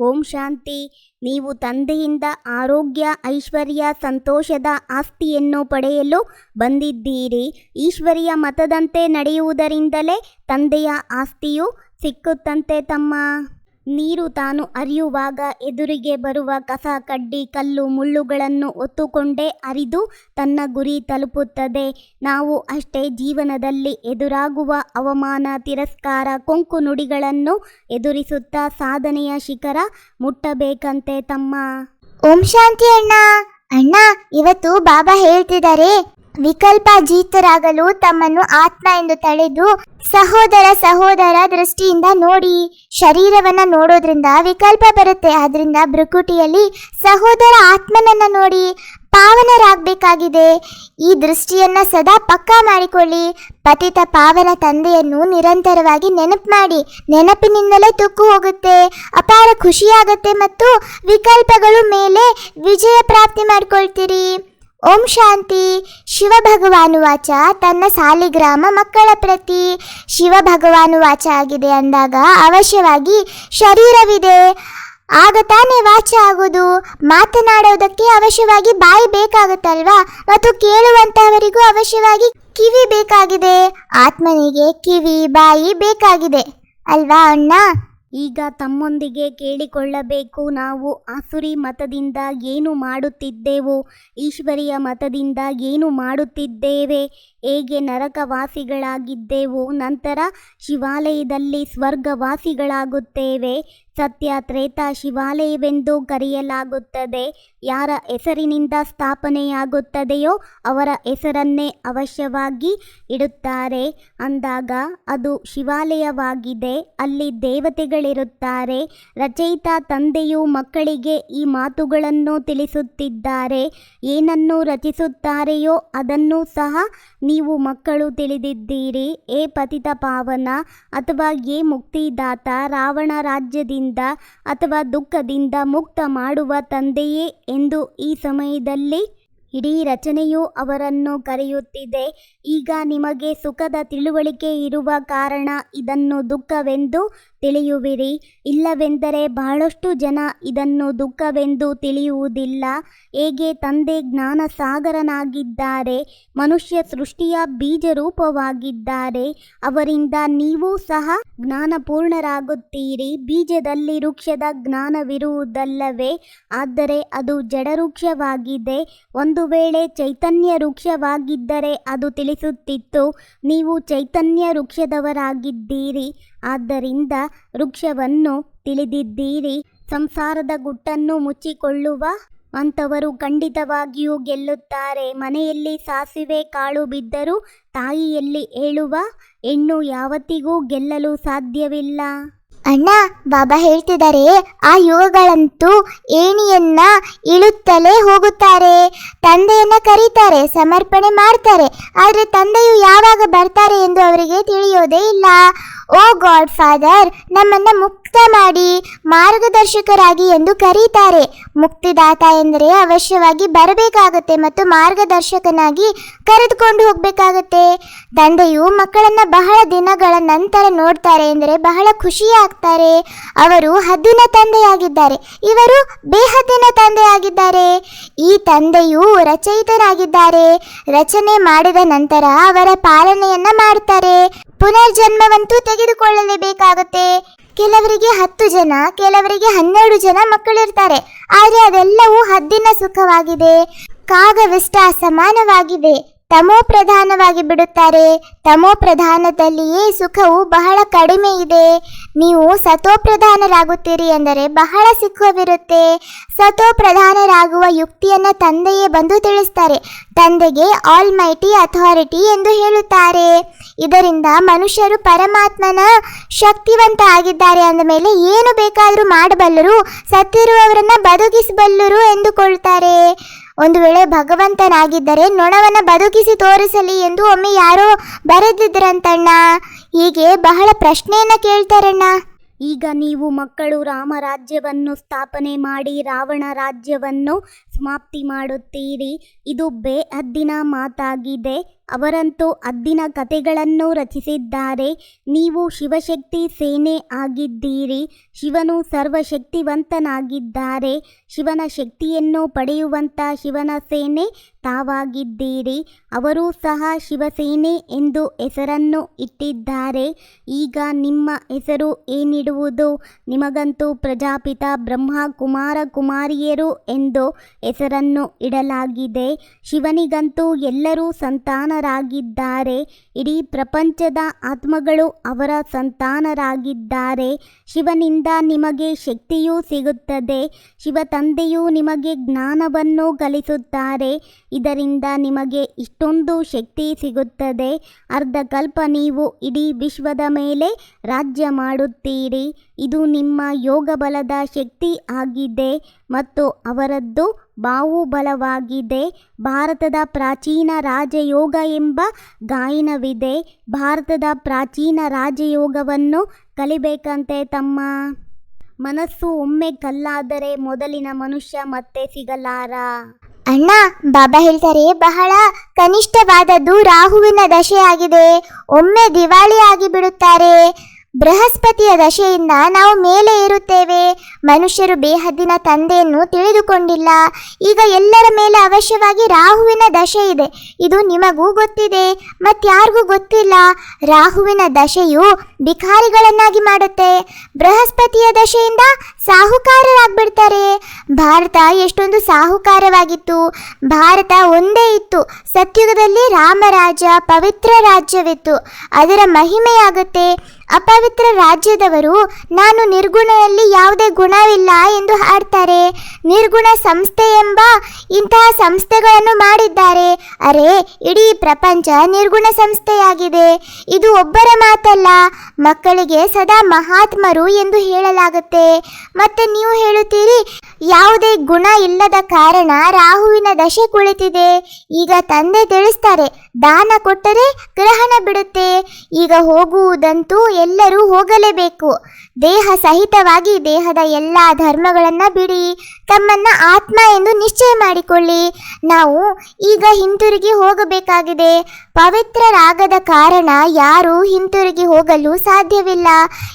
ಓಂ ಶಾಂತಿ. ನೀವು ತಂದೆಯಿಂದ ಆರೋಗ್ಯ, ಐಶ್ವರ್ಯ, ಸಂತೋಷದ ಆಸ್ತಿಯನ್ನು ಪಡೆಯಲು ಬಂದಿದ್ದೀರಿ. ಈಶ್ವರಿಯ ಮತದಂತೆ ನಡೆಯುವುದರಿಂದಲೇ ತಂದೆಯ ಆಸ್ತಿಯು ಸಿಕ್ಕುತ್ತಂತೆ ತಮ್ಮ ನೀರು ತಾನು ಹರಿಯುವಾಗ ಎದುರಿಗೆ ಬರುವ ಕಸ, ಕಡ್ಡಿ, ಕಲ್ಲು, ಮುಳ್ಳುಗಳನ್ನು ಒತ್ತುಕೊಂಡೇ ಹರಿದು ತನ್ನ ಗುರಿ ತಲುಪುತ್ತದೆ. ನಾವು ಅಷ್ಟೇ ಜೀವನದಲ್ಲಿ ಎದುರಾಗುವ ಅವಮಾನ, ತಿರಸ್ಕಾರ, ಕೊಂಕು ನುಡಿಗಳನ್ನು ಎದುರಿಸುತ್ತಾ ಸಾಧನೆಯ ಶಿಖರ ಮುಟ್ಟಬೇಕಂತೆ ತಮ್ಮ. ಓಂ ಶಾಂತಿ ಅಣ್ಣ. ಅಣ್ಣ, ಇವತ್ತು ಬಾಬಾ ಹೇಳ್ತಿದ್ದಾರೆ. ವಿಕಲ್ಪ ಜೀತರಾಗಲು ತಮ್ಮನ್ನು ಆತ್ಮ ಎಂದು ತಳೆದು ಸಹೋದರ ಸಹೋದರ ದೃಷ್ಟಿಯಿಂದ ನೋಡಿ ಶರೀರವನ್ನ ನೋಡೋದ್ರಿಂದ ವಿಕಲ್ಪ ಬರುತ್ತೆ. ಆದ್ರಿಂದ ಭ್ರುಕುಟಿಯಲ್ಲಿ ಸಹೋದರ ಆತ್ಮನನ್ನ ನೋಡಿ ಪಾವನರಾಗಬೇಕಾಗಿದೆ. ಈ ದೃಷ್ಟಿಯನ್ನ ಸದಾ ಪಕ್ಕಾ ಮಾಡಿಕೊಳ್ಳಿ. ಪತಿತ ಪಾವನ ತಂದೆಯನ್ನು ನಿರಂತರವಾಗಿ ನೆನಪು ಮಾಡಿ. ನೆನಪಿನಿಂದಲೇ ತುಕ್ಕು ಹೋಗುತ್ತೆ, ಅಪಾರ ಖುಷಿಯಾಗುತ್ತೆ ಮತ್ತು ವಿಕಲ್ಪಗಳು ಮೇಲೆ ವಿಜಯ ಪ್ರಾಪ್ತಿ ಮಾಡ್ಕೊಳ್ತೀರಿ. ಓಂ ಶಾಂತಿ. ಶಿವ ಭಗವಾನು ವಾಚ ತನ್ನ ಸಾಲಿಗ್ರಾಮ ಮಕ್ಕಳ ಪ್ರತಿ. ಶಿವ ಭಗವಾನು ವಾಚ ಆಗಿದೆ ಅಂದಾಗ ಅವಶ್ಯವಾಗಿ ಶರೀರವಿದೆ. ಆಗ ತಾನೇ ವಾಚ ಆಗುವುದು. ಮಾತನಾಡೋದಕ್ಕೆ ಅವಶ್ಯವಾಗಿ ಬಾಯಿ ಬೇಕಾಗುತ್ತಲ್ವಾ? ಮತ್ತು ಕೇಳುವಂತಹವರಿಗೂ ಅವಶ್ಯವಾಗಿ ಕಿವಿ ಬೇಕಾಗಿದೆ. ಆತ್ಮನಿಗೆ ಕಿವಿ, ಬಾಯಿ ಬೇಕಾಗಿದೆ. ಅಲ್ವಾ ಅಣ್ಣ? ಈಗ ತಮ್ಮೊಂದಿಗೆ ಕೇಳಿಕೊಳ್ಳಬೇಕು ನಾವು. ಆಸುರಿ ಮತದಿಂದ ಏನು ಮಾಡುತ್ತಿದ್ದೆವು? ಈಶ್ವರಿಯ ಮತದಿಂದ ಏನು ಮಾಡುತ್ತಿದ್ದೇವೆ? ಹೇಗೆ ನರಕವಾಸಿಗಳಾಗಿದ್ದೆವು ನಂತರ ಶಿವಾಲಯದಲ್ಲಿ ಸ್ವರ್ಗವಾಸಿಗಳಾಗುತ್ತೇವೆ. ಸತ್ಯ ತ್ರೇತ ಶಿವಾಲಯವೆಂದು ಕರೆಯಲಾಗುತ್ತದೆ. ಯಾರ ಹೆಸರಿನಿಂದ ಸ್ಥಾಪನೆಯಾಗುತ್ತದೆಯೋ ಅವರ ಹೆಸರನ್ನೇ ಅವಶ್ಯವಾಗಿ ಇಡುತ್ತಾರೆ. ಅಂದಾಗ ಅದು ಶಿವಾಲಯವಾಗಿದೆ, ಅಲ್ಲಿ ದೇವತೆಗಳಿರುತ್ತಾರೆ. ರಚಯಿತ ತಂದೆಯು ಮಕ್ಕಳಿಗೆ ಈ ಮಾತುಗಳನ್ನು ತಿಳಿಸುತ್ತಿದ್ದಾರೆ. ಏನನ್ನು ರಚಿಸುತ್ತಾರೆಯೋ ಅದನ್ನು ಸಹ ನೀವು ಮಕ್ಕಳು ತಿಳಿದಿದ್ದೀರಿ, ಏ ಪತಿತ ಪಾವನ, ಅಥವಾ ಏ ಮುಕ್ತಿದಾತ, ರಾವಣ ರಾಜ್ಯದಿಂದ ಅಥವಾ ದುಃಖದಿಂದ ಮುಕ್ತ ಮಾಡುವ ತಂದೆಯೇ ಎಂದು ಈ ಸಮಯದಲ್ಲಿ? ಇಡೀ ರಚನೆಯು ಅವರನ್ನು ಕರೆಯುತ್ತಿದೆ. ಈಗ ನಿಮಗೆ ಸುಖದ ತಿಳುವಳಿಕೆ ಇರುವ ಕಾರಣ ಇದನ್ನು ದುಃಖವೆಂದು ತಿಳಿಯುವಿರಿ. ಇಲ್ಲವೆಂದರೆ ಬಹಳಷ್ಟು ಜನ ಇದನ್ನು ದುಃಖವೆಂದು ತಿಳಿಯುವುದಿಲ್ಲ. ಹೇಗೆ ತಂದೆ ಜ್ಞಾನ ಸಾಗರನಾಗಿದ್ದಾರೆ ಮನುಷ್ಯ ಸೃಷ್ಟಿಯ ಬೀಜ ರೂಪವಾಗಿದ್ದಾರೆ ಅವರಿಂದ ನೀವು ಸಹ ಜ್ಞಾನಪೂರ್ಣರಾಗುತ್ತೀರಿ. ಬೀಜದಲ್ಲಿ ವೃಕ್ಷದ ಜ್ಞಾನವಿರುವುದಲ್ಲವೇ? ಆದರೆ ಅದು ಜಡವೃಕ್ಷವಾಗಿದೆ. ಒಂದು ವೇಳೆ ಚೈತನ್ಯ ವೃಕ್ಷವಾಗಿದ್ದರೆ ಅದು ತಿಳಿಸುತ್ತಿತ್ತು. ನೀವು ಚೈತನ್ಯ ವೃಕ್ಷದವರಾಗಿದ್ದೀರಿ. ಆದ್ದರಿಂದ ವೃಕ್ಷವನ್ನು ತಿಳಿದಿದ್ದೀರಿ. ಸಂಸಾರದ ಗುಟ್ಟನ್ನು ಮುಚ್ಚಿಕೊಳ್ಳುವ ಅಂಥವರು ಖಂಡಿತವಾಗಿಯೂ ಗೆಲ್ಲುತ್ತಾರೆ. ಮನೆಯಲ್ಲಿ ಸಾಸಿವೆ ಕಾಳು ಬಿದ್ದರೂ ತಾಯಿಯಲ್ಲಿ ಏಳುವ ಹೆಣ್ಣು ಯಾವತ್ತಿಗೂ ಗೆಲ್ಲಲು ಸಾಧ್ಯವಿಲ್ಲ. ಅಣ್ಣ, ಬಾಬಾ ಹೇಳ್ತಿದ್ದಾರೆ ಆ ಯುವಗಳಂತೂ ಏಣಿಯನ್ನ ಇಳುತ್ತಲೇ ಹೋಗುತ್ತಾರೆ. ತಂದೆಯನ್ನ ಕರೀತಾರೆ, ಸಮರ್ಪಣೆ ಮಾಡ್ತಾರೆ. ಆದರೆ ತಂದೆಯು ಯಾವಾಗ ಬರ್ತಾರೆ ಎಂದು ಅವರಿಗೆ ತಿಳಿಯೋದೇ ಇಲ್ಲ. ಓ ಗಾಡ್ ಫಾದರ್, ನಮ್ಮನ್ನ ಮುಕ್ತ ಮಾಡಿ, ಮಾರ್ಗದರ್ಶಕರಾಗಿ ಎಂದು ಕರೀತಾರೆ. ಮುಕ್ತಿದಾತ ಎಂದರೆ ಅವಶ್ಯವಾಗಿ ಬರಬೇಕಾಗುತ್ತೆ ಮತ್ತು ಮಾರ್ಗದರ್ಶಕನಾಗಿ ಕರೆದುಕೊಂಡು ಹೋಗಬೇಕಾಗುತ್ತೆ. ತಂದೆಯು ಮಕ್ಕಳನ್ನ ಬಹಳ ದಿನಗಳ ನಂತರ ನೋಡ್ತಾರೆ ಎಂದರೆ ಬಹಳ ಖುಷಿಯಾಗ್ತಾರೆ. ಅವರು ಹದ್ದಿನ ತಂದೆಯಾಗಿದ್ದಾರೆ, ಇವರು ಬೇಹದ್ದಿನ ತಂದೆಯಾಗಿದ್ದಾರೆ. ಈ ತಂದೆಯು ರಚಯಿತರಾಗಿದ್ದಾರೆ, ರಚನೆ ಮಾಡಿದ ನಂತರ ಅವರ ಪಾಲನೆಯನ್ನ ಮಾಡ್ತಾರೆ. ಪುನರ್ಜನ್ಮವಂತೂ ತೆಗೆದುಕೊಳ್ಳಲೇಬೇಕಾಗುತ್ತೆ. ಕೆಲವರಿಗೆ ಹತ್ತು ಜನ, ಕೆಲವರಿಗೆ ಹನ್ನೆರಡು ಜನ ಮಕ್ಕಳಿರ್ತಾರೆ ಆದರೆ ಅದೆಲ್ಲವೂ ಹದ್ದಿನ ಸುಖವಾಗಿದೆ. ಕಾಗವೆಷ್ಟ ಸಮಾನವಾಗಿದೆ ತಮೋ ಪ್ರಧಾನವಾಗಿ ಬಿಡುತ್ತಾರೆ. ತಮೋ ಪ್ರಧಾನದಲ್ಲಿಯೇ ಸುಖವು ಬಹಳ ಕಡಿಮೆ ಇದೆ. ನೀವು ಸತೋ ಪ್ರಧಾನರಾಗುತ್ತೀರಿ ಎಂದರೆ ಬಹಳ ಸುಖವಿರುತ್ತೆ ಸತೋ ಪ್ರಧಾನರಾಗುವ ಯುಕ್ತಿಯನ್ನ ತಂದೆಯೇ ಬಂದು ತಿಳಿಸ್ತಾರೆ. ತಂದೆಗೆ ಆಲ್ ಮೈಟಿ ಅಥಾರಿಟಿ ಎಂದು ಹೇಳುತ್ತಾರೆ. ಇದರಿಂದ ಮನುಷ್ಯರು ಪರಮಾತ್ಮನ ಶಕ್ತಿವಂತ ಆಗಿದ್ದಾರೆ ಅಂದ ಮೇಲೆ ಏನು ಬೇಕಾದರೂ ಮಾಡಬಲ್ಲರು, ಸತ್ತಿರುವವರನ್ನ ಬದುಕಿಸಬಲ್ಲರು ಎಂದುಕೊಳ್ತಾರೆ. ಒಂದು ವೇಳೆ ಭಗವಂತನಾಗಿದ್ದರೆ ನೊಣವನ್ನು ಬದುಕಿಸಿ ತೋರಿಸಲಿ ಎಂದು ಒಮ್ಮೆ ಯಾರೋ ಬರೆದಿದ್ರಂತಣ್ಣ. ಹೀಗೆ ಬಹಳ ಪ್ರಶ್ನೆಯನ್ನ ಕೇಳ್ತಾರಣ್ಣ. ಈಗ ನೀವು ಮಕ್ಕಳು ರಾಮರಾಜ್ಯವನ್ನು ಸ್ಥಾಪನೆ ಮಾಡಿ ರಾವಣ ರಾಜ್ಯವನ್ನು ಸಮಾಪ್ತಿ ಮಾಡುತ್ತೀರಿ. ಇದು ಬೇಹದ್ದಿನ ಮಾತಾಗಿದೆ. ಅವರಂತೂ ಅದ್ದಿನ ಕಥೆಗಳನ್ನು ರಚಿಸಿದ್ದಾರೆ. ನೀವು ಶಿವಶಕ್ತಿ ಸೇನೆ ಆಗಿದ್ದೀರಿ. ಶಿವನು ಸರ್ವಶಕ್ತಿವಂತನಾಗಿದ್ದಾರೆ. ಶಿವನ ಶಕ್ತಿಯನ್ನು ಪಡೆಯುವಂಥ ಶಿವನ ಸೇನೆ ತಾವಾಗಿದ್ದೀರಿ. ಅವರೂ ಸಹ ಶಿವಸೇನೆ ಎಂದು ಹೆಸರನ್ನು ಇಟ್ಟಿದ್ದಾರೆ. ಈಗ ನಿಮ್ಮ ಹೆಸರು ಏನಿಡುವುದು? ನಿಮಗಂತೂ ಪ್ರಜಾಪಿತ ಬ್ರಹ್ಮ ಕುಮಾರ ಕುಮಾರಿಯರು ಎಂದು ಹೆಸರನ್ನು ಇಡಲಾಗಿದೆ. ಶಿವನಿಗಂತೂ ಎಲ್ಲರೂ ಸಂತಾನರಾಗಿದ್ದಾರೆ. ಇಡೀ ಪ್ರಪಂಚದ ಆತ್ಮಗಳು ಅವರ ಸಂತಾನರಾಗಿದ್ದಾರೆ. ಶಿವನಿಂದ ನಿಮಗೆ ಶಕ್ತಿಯೂ ಸಿಗುತ್ತದೆ. ಶಿವ ತಂದೆಯು ನಿಮಗೆ ಜ್ಞಾನವನ್ನು ಕಲಿಸುತ್ತಾರೆ. ಇದರಿಂದ ನಿಮಗೆ ಇಷ್ಟೊಂದು ಶಕ್ತಿ ಸಿಗುತ್ತದೆ. ಅರ್ಧಕಲ್ಪ ನೀವು ಇಡೀ ವಿಶ್ವದ ಮೇಲೆ ರಾಜ್ಯ ಮಾಡುತ್ತೀರಿ. ಇದು ನಿಮ್ಮ ಯೋಗ ಬಲದ ಶಕ್ತಿ ಆಗಿದೆ ಮತ್ತು ಅವರದ್ದು ಬಾಹುಬಲವಾಗಿದೆ. ಭಾರತದ ಪ್ರಾಚೀನ ರಾಜಯೋಗ ಎಂಬ ಗಾಯನವಿದೆ. ಭಾರತದ ಪ್ರಾಚೀನ ರಾಜಯೋಗವನ್ನು ಕಲಿಬೇಕಂತೆ ತಮ್ಮ ಮನಸ್ಸು ಒಮ್ಮೆ ಕಲ್ಲಾದರೆ ಮೊದಲಿನ ಮನುಷ್ಯ ಮತ್ತೆ ಸಿಗಲಾರ. ಅಣ್ಣ, ಬಾಬಾ ಹೇಳ್ತಾರೆ, ಬಹಳ ಕನಿಷ್ಠವಾದದ್ದು ರಾಹುವಿನ ದಶೆಯಾಗಿದೆ. ಒಮ್ಮೆ ದಿವಾಳಿಯಾಗಿ ಬಿಡುತ್ತಾರೆ ಬೃಹಸ್ಪತಿಯ ದಶೆಯಿಂದ ನಾವು ಮೇಲೆ ಇರುತ್ತೇವೆ ಮನುಷ್ಯರು ಬೇಹದ್ದಿನ ತಂದೆಯನ್ನು ತಿಳಿದುಕೊಂಡಿಲ್ಲ. ಈಗ ಎಲ್ಲರ ಮೇಲೆ ಅವಶ್ಯವಾಗಿ ರಾಹುವಿನ ದಶೆ ಇದೆ. ಇದು ನಿಮಗೂ ಗೊತ್ತಿದೆ, ಮತ್ತಾರಿಗೂ ಗೊತ್ತಿಲ್ಲ. ರಾಹುವಿನ ದಶೆಯು ಭಿಕಾರಿಗಳನ್ನಾಗಿ ಮಾಡುತ್ತೆ. ಬೃಹಸ್ಪತಿಯ ದಶೆಯಿಂದ ಸಾಹುಕಾರರಾಗ್ಬಿಡ್ತಾರೆ. ಭಾರತ ಎಷ್ಟೊಂದು ಸಾಹುಕಾರವಾಗಿತ್ತು. ಭಾರತ ಒಂದೇ ಇತ್ತು. ಸತ್ಯುಗದಲ್ಲಿ ರಾಮರಾಜ ಪವಿತ್ರ ರಾಜ್ಯವಿತ್ತು. ಅದರ ಮಹಿಮೆಯಾಗುತ್ತೆ. ಅಪವಿತ್ರ ರಾಜ್ಯದವರು, ನಾನು ನಿರ್ಗುಣದಲ್ಲಿ ಯಾವುದೇ ಗುಣವಿಲ್ಲ ಎಂದು ಹಾಡ್ತಾರೆ. ನಿರ್ಗುಣ ಸಂಸ್ಥೆ ಎಂಬ ಇಂತಹ ಸಂಸ್ಥೆಗಳನ್ನು ಮಾಡಿದ್ದಾರೆ. ಅರೆ, ಇಡೀ ಪ್ರಪಂಚ ನಿರ್ಗುಣ ಸಂಸ್ಥೆಯಾಗಿದೆ. ಇದು ಒಬ್ಬರ ಮಾತಲ್ಲ, ಮಕ್ಕಳಿಗೆ ಸದಾ ಮಹಾತ್ಮರು ಎಂದು ಹೇಳಲಾಗುತ್ತೆ. ಮತ್ತೆ ನೀವು ಹೇಳುತ್ತೀರಿ ಯಾವುದೇ ಗುಣ ಇಲ್ಲದ ಕಾರಣ ರಾಹುವಿನ ದಶೆ ಕುಳಿತಿದೆ. ಈಗ ತಂದೆ ತಿಳಿಸ್ತಾರೆ, ದಾನ ಕೊಟ್ಟರೆ ಗ್ರಹಣ ಬಿಡುತ್ತೆ. ಈಗ ಹೋಗುವುದಂತೂ ಎಲ್ಲರೂ ಹೋಗಲೇಬೇಕು. ದೇಹ ಸಹಿತವಾಗಿ ದೇಹದ ಎಲ್ಲ ಧರ್ಮಗಳನ್ನು ಬಿಡಿ, ತಮ್ಮನ್ನ ಆತ್ಮ ಎಂದು ನಿಶ್ಚಯ ಮಾಡಿಕೊಳ್ಳಿ. ನಾವು ಈಗ ಹಿಂತಿರುಗಿ ಹೋಗಬೇಕಾಗಿದೆ. ಪವಿತ್ರರಾಗದ ಕಾರಣ ಯಾರೂ ಹಿಂತಿರುಗಿ ಹೋಗಲು ಸಾಧ್ಯವಿಲ್ಲ.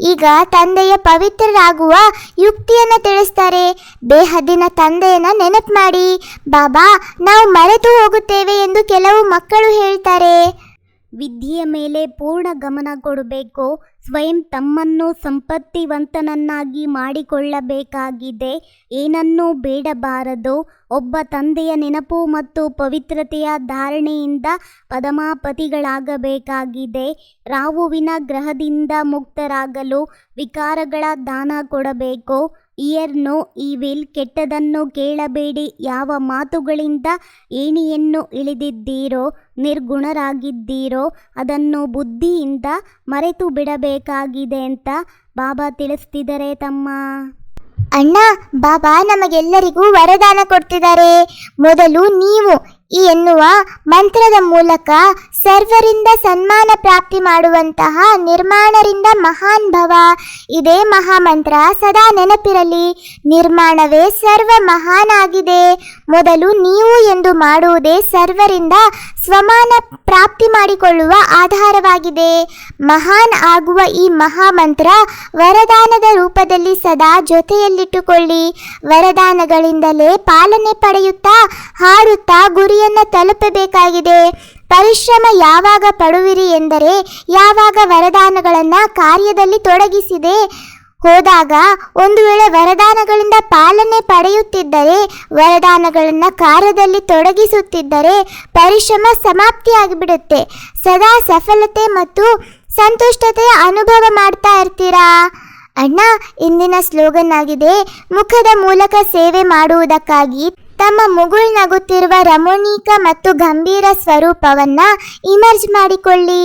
ಈಗ ತಂದೆಯ ಪವಿತ್ರರಾಗುವ ಯುಕ್ತಿಯನ್ನು ತಿಳಿಸ್ತಾರೆ. ದೇಹದಿನ ತಂದೆಯನ್ನ ನೆನಪು ಮಾಡಿ, ಬಾಬಾ, ನಾವು ಮರೆತು ಹೋಗುತ್ತೇವೆ ಎಂದು ಕೆಲವು ಮಕ್ಕಳು ಹೇಳ್ತಾರೆ. ವಿದ್ಯೆಯ ಮೇಲೆ ಪೂರ್ಣ ಗಮನ ಕೊಡಬೇಕು? ಸ್ವಯಂ ತಮ್ಮನ್ನು ಸಂಪತ್ತಿವಂತನನ್ನಾಗಿ ಮಾಡಿಕೊಳ್ಳಬೇಕಾಗಿದೆ. ಏನನ್ನೂ ಬೇಡಬಾರದು. ಒಬ್ಬ ತಂದೆಯ ನೆನಪು ಮತ್ತು ಪವಿತ್ರತೆಯ ಧಾರಣೆಯಿಂದ ಪದಮಾಪತಿಗಳಾಗಬೇಕಾಗಿದೆ. ರಾವುವಿನ ಗ್ರಹದಿಂದ ಮುಕ್ತರಾಗಲು ವಿಕಾರಗಳ ದಾನ ಕೊಡಬೇಕು. ಇಯರ್ ನೋ ಈವಿಲ್ ಕೆಟ್ಟದನ್ನು ಕೇಳಬೇಡಿ. ಯಾವ ಮಾತುಗಳಿಂದ ಏಣಿಯನ್ನು ಇಳಿದಿದ್ದೀರೋ, ನಿರ್ಗುಣರಾಗಿದ್ದೀರೋ, ಅದನ್ನು ಬುದ್ಧಿಯಿಂದ ಮರೆತು ಬಿಡಬೇಕಾಗಿದೆ ಅಂತ ಬಾಬಾ ತಿಳಿಸ್ತಿದ್ದಾರೆ ತಮ್ಮ. ಅಣ್ಣ, ಬಾಬಾ ನಮಗೆಲ್ಲರಿಗೂ ವರದಾನ ಕೊಡ್ತಿದ್ದಾರೆ. ಮೊದಲು ನೀವು ಎನ್ನುವ ಮಂತ್ರದ ಮೂಲಕ ಸರ್ವರಿಂದ ಸನ್ಮಾನ ಪ್ರಾಪ್ತಿ ಮಾಡುವಂತಹ ನಿರ್ಮಾಣರಿಂದ ಮಹಾನ್ ಭವ. ಇದೇ ಮಹಾಮಂತ್ರ ಸದಾ ನೆನಪಿರಲಿ. ನಿರ್ಮಾಣವೇ ಸರ್ವ ಮಹಾನ್ ಆಗಿದೆ ಮೊದಲು ನೀವು ಎಂದು ಮಾಡುವುದೇ ಸರ್ವರಿಂದ ಸ್ವಮಾನ ಪ್ರಾಪ್ತಿ ಮಾಡಿಕೊಳ್ಳುವ ಆಧಾರವಾಗಿದೆ. ಮಹಾನ್ ಆಗುವ ಈ ಮಹಾಮಂತ್ರ ವರದಾನದ ರೂಪದಲ್ಲಿ ಸದಾ ಜೊತೆಯಲ್ಲಿಟ್ಟುಕೊಳ್ಳಿ. ವರದಾನಗಳಿಂದಲೇ ಪಾಲನೆ ಪಡೆಯುತ್ತಾ, ಹಾರುತ್ತಾ ಗುರಿಯನ್ನು ತಲುಪಬೇಕಾಗಿದೆ. ಪರಿಶ್ರಮ ಯಾವಾಗ ಪಡುವಿರಿ ಎಂದರೆ, ಯಾವಾಗ ವರದಾನಗಳನ್ನು ಕಾರ್ಯದಲ್ಲಿ ತೊಡಗಿಸಿದೆ ಹೋದಾಗ ಒಂದು ವೇಳೆ ವರದಾನಗಳಿಂದ ಪಾಲನೆ ಪಡೆಯುತ್ತಿದ್ದರೆ, ವರದಾನಗಳನ್ನು ಕಾರ್ಯದಲ್ಲಿ ತೊಡಗಿಸುತ್ತಿದ್ದರೆ ಪರಿಶ್ರಮ ಸಮಾಪ್ತಿಯಾಗಿಬಿಡುತ್ತೆ. ಸದಾ ಸಫಲತೆ ಮತ್ತು ಸಂತುಷ್ಟತೆಯ ಅನುಭವ ಮಾಡ್ತಾ ಇರ್ತೀರಾ? ಅಣ್ಣ, ಇಂದಿನ ಸ್ಲೋಗನ್ ಆಗಿದೆ, ಮುಖದ ಮೂಲಕ ಸೇವೆ ಮಾಡುವುದಕ್ಕಾಗಿ. ತಮ್ಮ ಮುಗುಳ್ ನಗುತ್ತಿರುವ ರಮಣೀಕ ಮತ್ತು ಗಂಭೀರ ಸ್ವರೂಪವನ್ನ ಇಮರ್ಜ್ ಮಾಡಿಕೊಳ್ಳಿ.